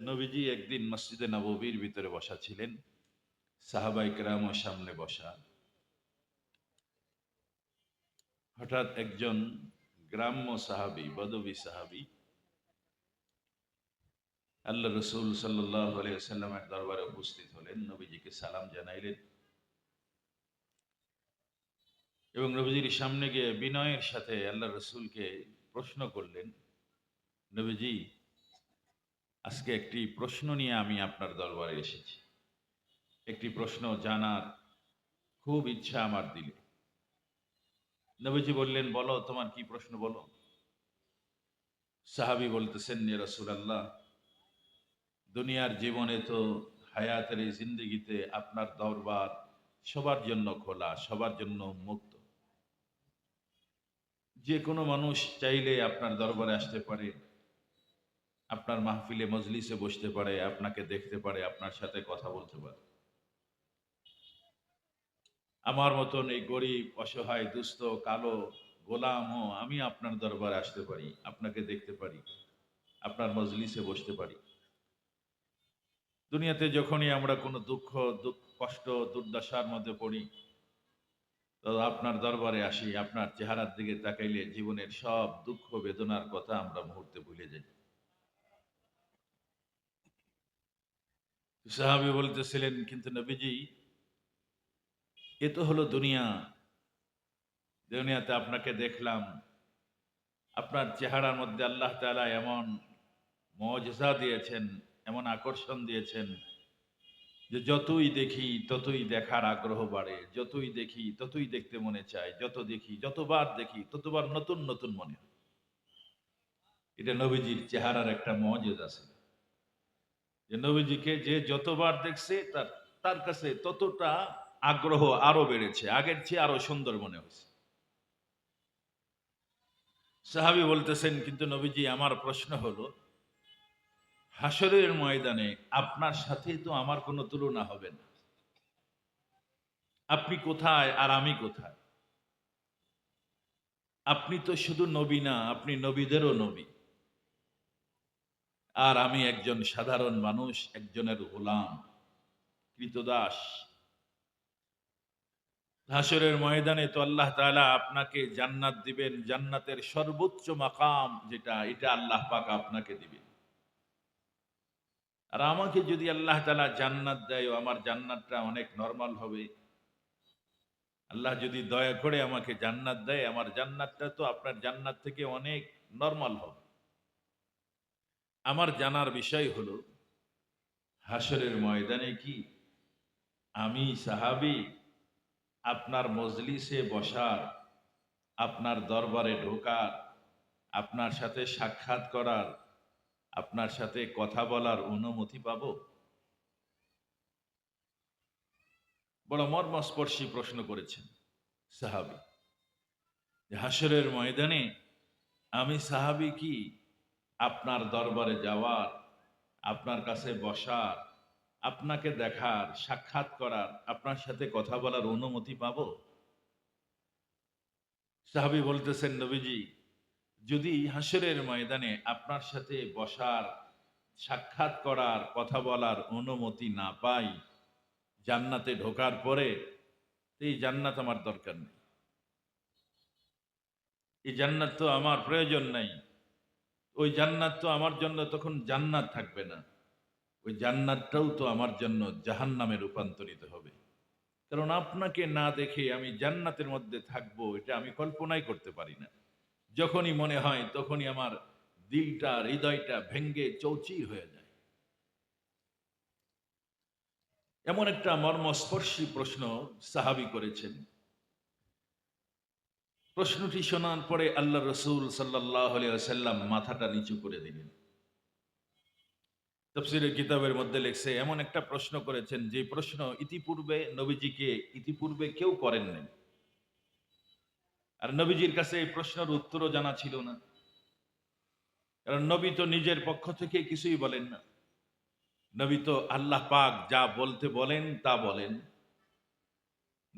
নবীজি একদিন মসজিদে নববীর ভিতরে বসা ছিলেন। সাহাবাই কেরামও সামনে বসা। হঠাৎ একজন গ্রাম্য সাহাবি, বদবী সাহাবি, আল্লাহ রসুল আলিয়াল্লামের দরবারে উপস্থিত হলেন। নবীজিকে সালাম জানাইলেন এবং নবীজির সামনে গিয়ে বিনয়ের সাথে আল্লাহ রসুলকে প্রশ্ন করলেন, নবীজি আজকে একটি প্রশ্ন নিয়ে আমি আপনার দরবারে এসেছি। একটি প্রশ্ন জানার খুব ইচ্ছা আমার দিলে। নবীজি বললেন, বলো, তোমার কি প্রশ্ন বলো? সাহাবি বলতেছেন রসুল আল্লাহ দুনিয়ার জীবনে তো হায়াতের এই জিন্দগিতে আপনার দরবার সবার জন্য খোলা, সবার জন্য মুক্ত। যে কোনো মানুষ চাইলে আপনার দরবারে আসতে পারে আপনার মাহফিলে মজলিসে বসতে পারে, আপনাকে দেখতে পারে, আপনার সাথে কথা বলতে পারে। আমার মতন এই গরিব, অসহায়, দুস্থ, কালো গোলামও আমি আপনার দরবারে আসতে পারি, আপনাকে দেখতে পারি, আপনার মজলিসে বসতে পারি। দুনিয়াতে যখনই আমরা কোনো দুঃখ দুঃখ কষ্ট, দুর্দশার মধ্যে পড়ি, তো আপনার দরবারে আসি, আপনার চেহারার দিকে তাকাইলে জীবনের সব দুঃখ, বেদনার কথা আমরা মুহূর্তে ভুলে যাই। সাহাবি বলতেছিলেন, কিন্তু নবীজি, এ তো হলো দুনিয়া। দুনিয়াতে আপনাকে দেখলাম, আপনার চেহারার মধ্যে আল্লাহ তালা এমন মজা দিয়েছেন, এমন আকর্ষণ দিয়েছেন যে যতই দেখি, ততই দেখার আগ্রহ বাড়ে। যতই দেখি, ততই দেখতে মনে চায়। যত দেখি, যতবার দেখি, ততবার নতুন নতুন মনে হয়। এটা নবীজির চেহারার একটা মজেজ আছে। যে নবীজিকে যে যতবার দেখছে, তার তার কাছে ততটা আগ্রহ আরও বেড়েছে। আগের চেয়ে আরও সুন্দর মনে হয়েছে। সাহাবি বলতেছেন, কিন্তু নবীজি, আমার প্রশ্ন হলো হাসরের ময়দানে আপনার সাথে তো আমার কোনো তুলনা হবে না। আপনি কোথায় আর আমি কোথায়? আপনি তো শুধু নবী না, আপনি নবীদেরও নবী। আর আমি একজন সাধারণ মানুষ, একজনের গোলাম, কৃতদাস। হাসরের ময়দানে তো আল্লাহ তাআলা আপনাকে জান্নাত দিবেন, জান্নাতের সর্বোচ্চ মাকাম যেটা, এটা আল্লাহ পাক আপনাকে দিবেন। আর আমাকে যদি আল্লাহ তালা জান্নাত দেয় আমার জান্নাতটা অনেক নর্মাল হবে। আল্লাহ যদি দয়া করে আমাকে জান্নাত দেয়, আমার জান্নাতটা তো আপনার জান্নাত থেকে অনেক নর্মাল হবে। আমার জানার বিষয় হলো হাসরের ময়দানে কি আমি সাহাবি আপনার মজলিসে বসার, আপনার দরবারে ঢোকার, আপনার সাথে সাক্ষাৎ করার, আপনার সাথে কথা বলার অনুমতি পাব? বড় মর্মস্পর্শী প্রশ্ন করেছেন সাহাবি। হাসরের ময়দানে আমি সাহাবি কি? আপনার দরবারে যাওয়ার, আপনার কাছে বসার, আপনাকে দেখার, সাক্ষাৎ করার, আপনার সাথে কথা বলার অনুমতি পাব? সাহাবি বলতেছেন, নবীজি, যদি হাসরের ময়দানে আপনার সাথে বসার, সাক্ষাৎ করার, কথা বলার অনুমতি না পাই, জান্নাতে ঢোকার পরে এই জান্নাত আমার দরকার নেই। এই জান্নাত তো আমার প্রয়োজন নাই। ওই জান্নাত তো আমার জন্য তখন জান্নাত থাকবে না। ওই জান্নাতটাও তো আমার জন্য জাহান নামে রূপান্তরিত হবে। কারণ আপনাকে না দেখে আমি জান্নাতের মধ্যে থাকব, এটা আমি কল্পনাই করতে পারি না। যখনই মনে হয় তখনই আমার দিলটা হৃদয়টা ভেঙ্গে চৌচির হয়ে যায়। এমন একটা মর্মস্পর্শী প্রশ্ন সাহাবি করেছেন। প্রশ্নটি শোনার পরে আল্লাহ রসুল সাল্লাহ সাল্লাম মাথাটা নিচু করে দিলেন। তফসিরের কিতাবের মধ্যে লেখছে, এমন একটা প্রশ্ন করেছেন, যে প্রশ্ন ইতিপূর্বে নবীজিকে ইতিপূর্বে কেউ করেন নাই। আর নবীজির কাছে এই প্রশ্নের উত্তরও জানা ছিল না। কারণ নবী তো নিজের পক্ষ থেকে কিছুই বলেন না। নবী তো আল্লাহ পাক যা বলতে বলেন তা বলেন।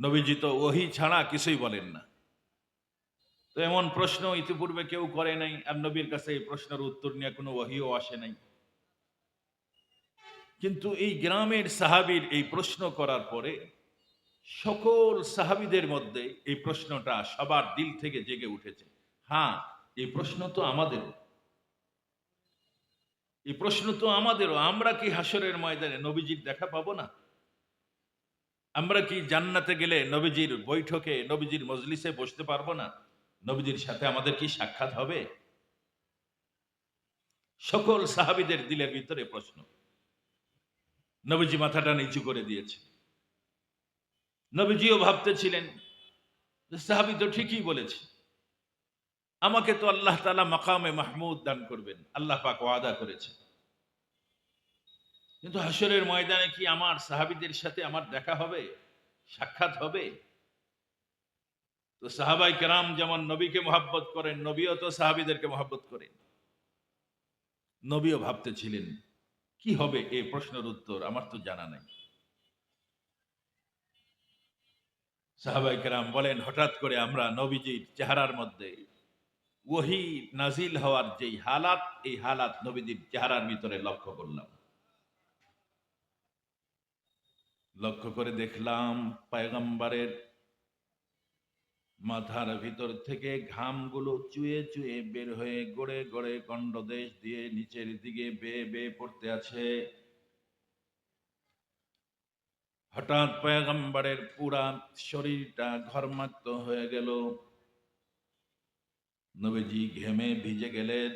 নবীজি তো ওহি ছাড়া কিছুই বলেন না। তো এমন প্রশ্ন ইতিপূর্বে কেউ করে নাই, আর নবীর কাছে এই প্রশ্নের উত্তর নিয়ে কোনো ওহিও আসে নাই। কিন্তু এই গ্রামের সাহাবীর এই প্রশ্ন করার পরে সকল সাহাবীদের মধ্যে এই প্রশ্নটা সবার দিল থেকে জেগে উঠেছে। হ্যাঁ এই প্রশ্ন তো আমাদেরও। এই প্রশ্ন তো আমাদেরও। আমরা কি হাসরের ময়দানে নবীজির দেখা পাবো না? আমরা কি জান্নাতে গেলে নবীজির বৈঠকে, নবীজির মজলিসে বসতে পারব না? নবীজির সাথে আমাদের কি সাক্ষাৎ হবে? সকল সাহাবীদের দিলের ভিতরে প্রশ্ন। নবীজি মাথাটা নিচু করে দিয়েছে। নবীজিও ভাবতেছিলেন সাহাবি তো ঠিকই বলেছে। আমাকে তো আল্লাহ তালা মাকামে মাহমুদ দান করবেন। আল্লাহ পাক ওয়াদা করেছে। কিন্তু হাসরের ময়দানে কি আমার সাহাবিদের সাথে আমার দেখা হবে? সাক্ষাৎ হবে? তো সাহাবাই কেরাম যেমন নবীকে মহাব্বত করেন, নবীও তো সাহাবিদেরকে মহাব্বত করেন। নবীও ভাবতেছিলেন কি হবে এই প্রশ্নের উত্তর? আমার তো জানা নাই। সাহাবাই কেরাম বলেন, হঠাৎ করে আমরা নবীজির চেহারার মধ্যে ওহি নাজিল হওয়ার যেই হালাত, এই হালাত নবীজির চেহারার ভিতরে লক্ষ্য করলাম। লক্ষ্য করে দেখলাম, পায়গম্বরের মাথার ভিতর থেকে ঘামগুলো চুয়ে চুয়ে বের হয়ে গড়ে গড়ে গণ্ডদেশ দিয়ে নিচের দিকে বেয়ে বেয়ে পড়তে আছে। হঠাৎ পয়গম্বরের পুরা শরীরটা ঘরমাক্ত হয়ে গেল। নবীজি ঘেমে ভিজে গেলেন।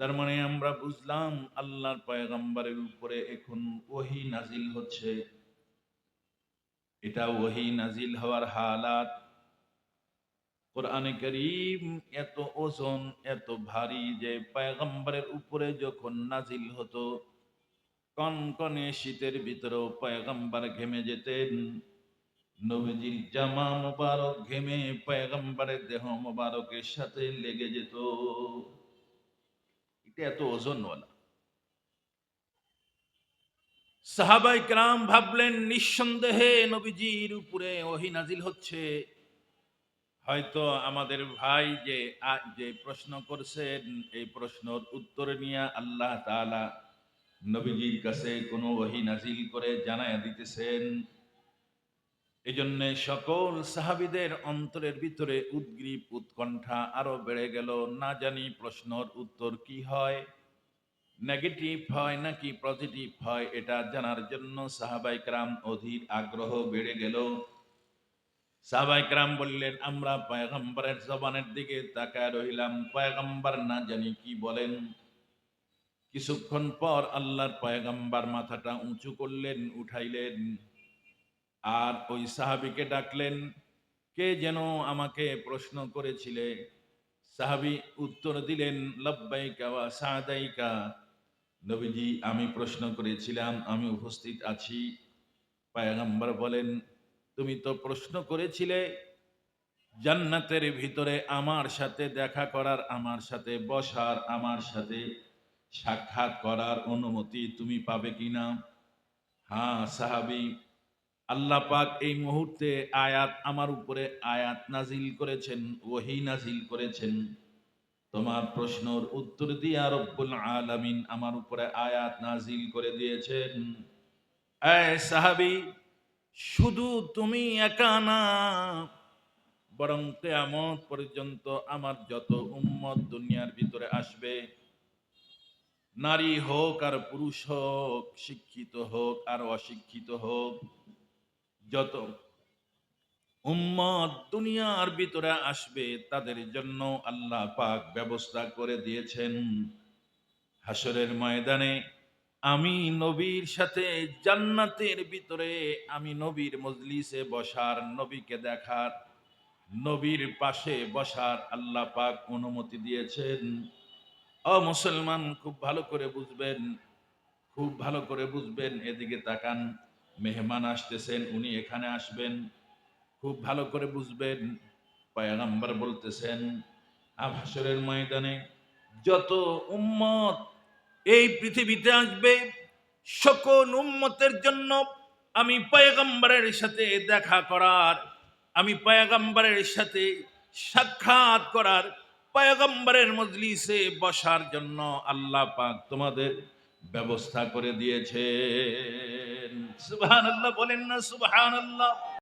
তার মানে আমরা বুঝলাম আল্লাহর পয়গম্বরের উপরে এখন ওহি নাজিল হচ্ছে। এটা ওহি নাজিল হওয়ার হালাত। কোরআনে করিম এত ওজন, এত ভারী যে পয়গম্বরের উপরে যখন নাজিল হতো কনকনে শীতের ভিতরেও পয়গম্বর ঘেমে যেতেন। নবীজির জামা মোবারক ঘেমে পয়গম্বরের দেহ মোবারকের সাথে লেগে যেত। এটা এত ওজনওয়ালা। সাহাবাই ক্রাম ভাবলেন, নিঃসন্দেহে নবীজির উপরে ওহি নাজিল হচ্ছে। হয়তো আমাদের ভাই যে যে প্রশ্ন করছেন, এই প্রশ্নের উত্তর নিয়ে আল্লাহ তাআলা নবীজির কাছে কোনো ওহি নাজিল করে জানায়া দিতেছেন। এই জন্য সকল সাহাবিদের অন্তরের ভিতরে উদ্গ্রীব উৎকণ্ঠা আরও বেড়ে গেল। না জানি প্রশ্নর উত্তর কি হয়। নেগেটিভ হয় নাকি পজিটিভ হয়, এটা জানার জন্য সাহাবাই ক্রাম অধীর আগ্রহ বেড়ে গেল। সাহাবাই ক্রাম বললেন, আমরা পয়গম্বরের জবানের দিকে তাকায় রইলাম। পয়গম্বর না জানি কি বলেন। কিছুক্ষণ পর আল্লাহর পয়গম্বর মাথাটা উঁচু করলেন, উঠাইলেন। আর ওই সাহাবিকে ডাকলেন, কে যেন আমাকে প্রশ্ন করেছিলে? সাহাবি উত্তর দিলেন, লব্বাইকা ওয়া সাদাইকা। নবীজি, আমি প্রশ্ন করেছিলাম, আমি উপস্থিত আছি। পায়গম্বর বলেন, তুমি তো প্রশ্ন করেছিলে, জান্নাতের ভিতরে আমার সাথে দেখা করার, আমার সাথে বসার, আমার সাথে সাক্ষাৎ করার অনুমতি তুমি পাবে কিনা? হ্যাঁ সাহাবি, আল্লাহ পাক এই মুহূর্তে আয়াত আমার উপরে আয়াত নাজিল করেছেন, ওহি নাজিল করেছেন। তোমার প্রশ্নর উত্তর দিয়া রব্বুল আলামিন আমার উপরে আয়াত নাজিল করে দিয়েছেন। সাহাবি, শুধু তুমি একা না, বরং কেয়ামত পর্যন্ত আমার যত উম্মত দুনিয়ার ভিতরে আসবে। নারী হোক আর পুরুষ হোক, শিক্ষিত হোক আর অশিক্ষিত হোক, যত উম্মত দুনিয়ার ভিতরে আসবে, তাদের জন্য আল্লাহ পাক ব্যবস্থা করে দিয়েছেন। হাসরের ময়দানে আমি নবীর সাথে জান্নাতের ভিতরে, আমি নবীর মজলিসে বসার, নবীকে দেখার, নবীর পাশে বসার আল্লাহ পাক অনুমতি দিয়েছেন। অ মুসলমান, খুব ভালো করে বুঝবেন, খুব ভালো করে বুঝবেন, এদিকে তাকান, মেহমান আসতেছেন, উনি এখানে আসবেন। খুব ভালো করে বুঝবেন। পায়গাম্বার বলতেছেন আভাসরের ময়দানে যত উম্মত এই পৃথিবীতে আসবে, সকল উম্মতের জন্য আমি পয়গম্বরের সাথে দেখা করার, আমি পয়গম্বরের সাথে সাক্ষাৎ করার, পয়গম্বরের মজলিসে বসার জন্য আল্লাহ পাক তোমাদের ব্যবস্থা করে দিয়েছেন। সুবহানাল্লাহ বলেন না সুবহানাল্লাহ।